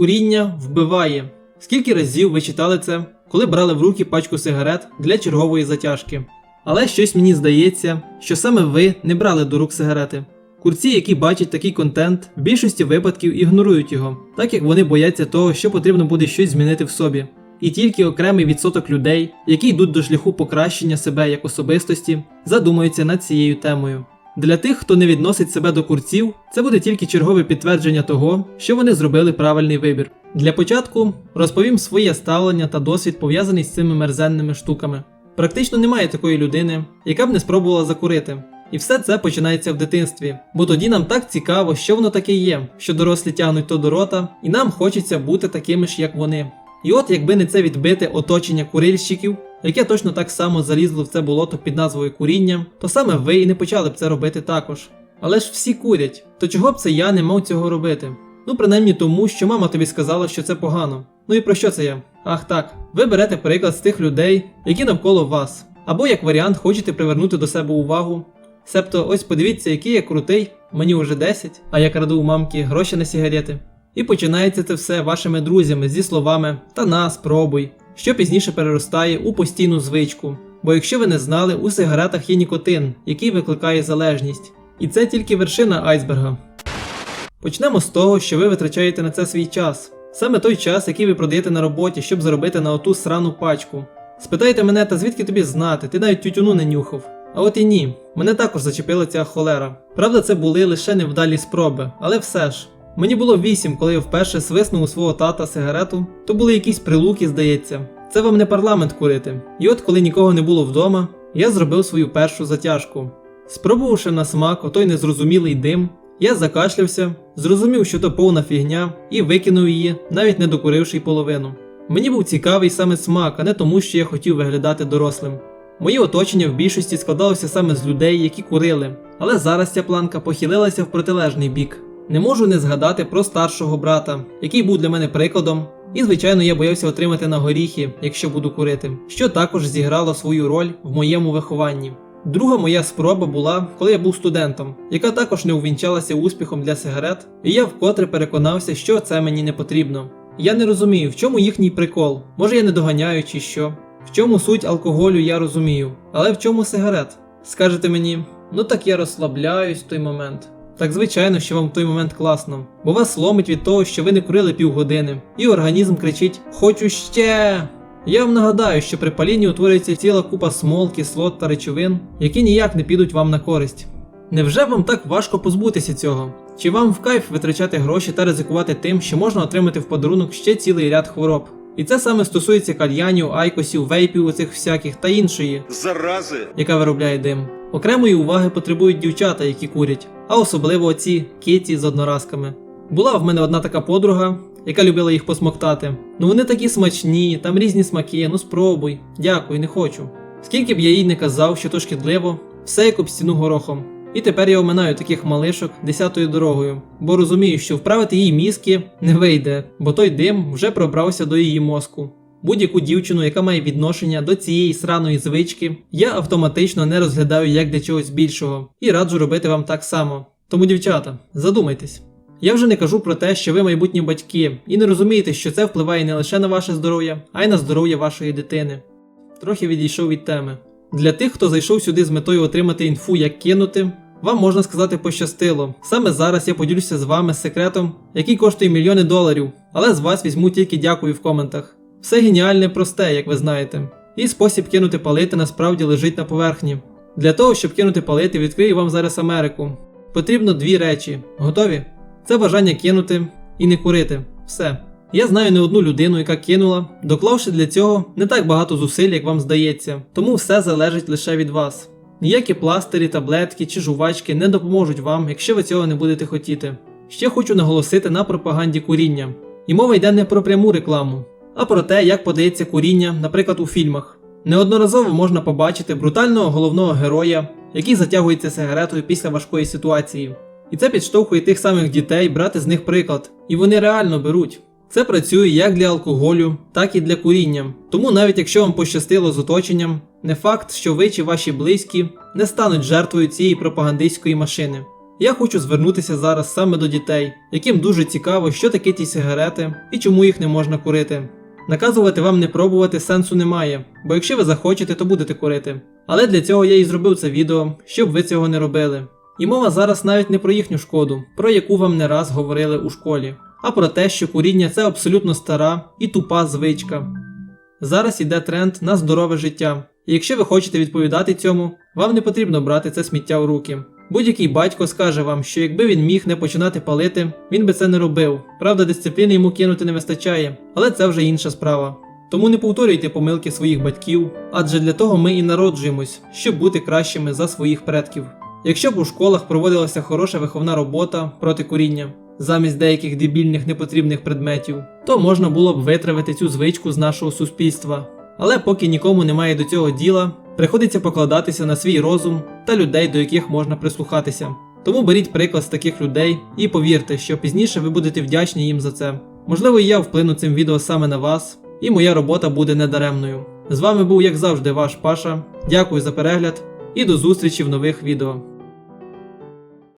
Куріння вбиває. Скільки разів ви читали це, коли брали в руки пачку сигарет для чергової затяжки? Але щось мені здається, що саме ви не брали до рук сигарети. Курці, які бачать такий контент, в більшості випадків ігнорують його, так як вони бояться того, що потрібно буде щось змінити в собі. І тільки окремий відсоток людей, які йдуть до шляху покращення себе як особистості, задумаються над цією темою. Для тих, хто не відносить себе до курців, це буде тільки чергове підтвердження того, що вони зробили правильний вибір. Для початку розповім своє ставлення та досвід пов'язаний з цими мерзенними штуками. Практично немає такої людини, яка б не спробувала закурити. І все це починається в дитинстві, бо тоді нам так цікаво, що воно таке є, що дорослі тягнуть то до рота, і нам хочеться бути такими ж, як вони. І от якби не це відбите оточення курильщиків, яке точно так само залізло в це болото під назвою куріння, то саме ви і не почали б це робити також. Але ж всі курять, то чого б це я не мав цього робити? Ну, принаймні тому, що мама тобі сказала, що це погано. Ну і про що це я? Ах так, ви берете приклад з тих людей, які навколо вас, або як варіант хочете привернути до себе увагу. Себто, ось подивіться, який я крутий, мені вже 10, а я краду у мамки гроші на сигарети. І починається це все вашими друзями зі словами Та на, спробуй, що пізніше переростає у постійну звичку. Бо якщо ви не знали, у сигаретах є нікотин, який викликає залежність. І це тільки вершина айсберга. Почнемо з того, що ви витрачаєте на це свій час. Саме той час, який ви продаєте на роботі, щоб заробити на оту срану пачку. Спитайте мене, та звідки тобі знати, ти навіть тютюну не нюхав. А от і ні, мене також зачепила ця холера. Правда, це були лише невдалі спроби, але все ж. Мені було 8, коли я вперше свиснув у свого тата сигарету, то були якісь прилуки, здається. Це вам не парламент курити. І от коли нікого не було вдома, я зробив свою першу затяжку. Спробувавши на смак отой незрозумілий дим, я закашлявся, зрозумів, що то повна фігня, і викинув її, навіть не докуривши половину. Мені був цікавий саме смак, а не тому, що я хотів виглядати дорослим. Моє оточення в більшості складалося саме з людей, які курили, але зараз ця планка похилилася в протилежний бік. Не можу не згадати про старшого брата, який був для мене прикладом, і звичайно я боявся отримати на горіхи, якщо буду курити, що також зіграло свою роль в моєму вихованні. Друга моя спроба була, коли я був студентом, яка також не увінчалася успіхом для сигарет, і я вкотре переконався, що це мені не потрібно. Я не розумію, в чому їхній прикол, може я не доганяю чи що. В чому суть алкоголю, я розумію, але в чому сигарет? Скажете мені, ну так я розслабляюсь в той момент. Так звичайно, що вам в той момент класно, бо вас ломить від того, що ви не курили півгодини, і організм кричить Хочу ще. Я вам нагадаю, що при палінні утворюється ціла купа смол, кислот та речовин, які ніяк не підуть вам на користь. Невже вам так важко позбутися цього? Чи вам в кайф витрачати гроші та ризикувати тим, що можна отримати в подарунок ще цілий ряд хвороб? І це саме стосується кальянів, айкосів, вейпів оцих всяких та іншої, зарази. яка виробляє дим. Окремої уваги потребують дівчата, які курять, а особливо оці киті з одноразками. Була в мене одна така подруга, яка любила їх посмоктати. Ну вони такі смачні, там різні смаки, ну спробуй. Дякую, не хочу. Скільки б я їй не казав, що то шкідливо, все як об стіну горохом. І тепер я оминаю таких малишок десятою дорогою, бо розумію, що вправити її мізки не вийде, бо той дим вже пробрався до її мозку. Будь-яку дівчину, яка має відношення до цієї сраної звички, я автоматично не розглядаю як для чогось більшого і раджу робити вам так само. Тому, дівчата, задумайтесь. Я вже не кажу про те, що ви майбутні батьки, і не розумієте, що це впливає не лише на ваше здоров'я, а й на здоров'я вашої дитини. Трохи відійшов від теми. Для тих, хто зайшов сюди з метою отримати інфу, як кинути, вам можна сказати пощастило. Саме зараз я поділюся з вами секретом, який коштує мільйони доларів, але з вас візьму тільки дякую в коментах. Все геніальне просте, як ви знаєте. І спосіб кинути палити насправді лежить на поверхні. Для того, щоб кинути палити, відкрию вам зараз Америку. Потрібно дві речі. Готові? Це бажання кинути і не курити. Все. Я знаю не одну людину, яка кинула, доклавши для цього не так багато зусиль, як вам здається, тому все залежить лише від вас. Ніякі пластирі, таблетки чи жувачки не допоможуть вам, якщо ви цього не будете хотіти. Ще хочу наголосити на пропаганді куріння. І мова йде не про пряму рекламу, а про те, як подається куріння, наприклад, у фільмах. Неодноразово можна побачити брутального головного героя, який затягується сигаретою після важкої ситуації. І це підштовхує тих самих дітей брати з них приклад. І вони реально беруть. Це працює як для алкоголю, так і для куріння. Тому навіть якщо вам пощастило з оточенням, не факт, що ви чи ваші близькі не стануть жертвою цієї пропагандистської машини. Я хочу звернутися зараз саме до дітей, яким дуже цікаво, що таке ті сигарети і чому їх не можна курити. Наказувати вам не пробувати сенсу немає, бо якщо ви захочете, то будете курити. Але для цього я і зробив це відео, щоб ви цього не робили. І мова зараз навіть не про їхню шкоду, про яку вам не раз говорили у школі, а про те, що куріння це абсолютно стара і тупа звичка. Зараз іде тренд на здорове життя, і якщо ви хочете відповідати цьому, вам не потрібно брати це сміття в руки. Будь-який батько скаже вам, що якби він міг не починати палити, він би це не робив. Правда, дисципліни йому кинути не вистачає, але це вже інша справа. Тому не повторюйте помилки своїх батьків, адже для того ми і народжуємось, щоб бути кращими за своїх предків. Якщо б у школах проводилася хороша виховна робота проти куріння, замість деяких дебільних непотрібних предметів, то можна було б витравити цю звичку з нашого суспільства. Але поки нікому немає до цього діла, приходиться покладатися на свій розум та людей, до яких можна прислухатися. Тому беріть приклад з таких людей і повірте, що пізніше ви будете вдячні їм за це. Можливо, і я вплину цим відео саме на вас, і моя робота буде недаремною. З вами був, як завжди, ваш Паша. Дякую за перегляд і до зустрічі в нових відео.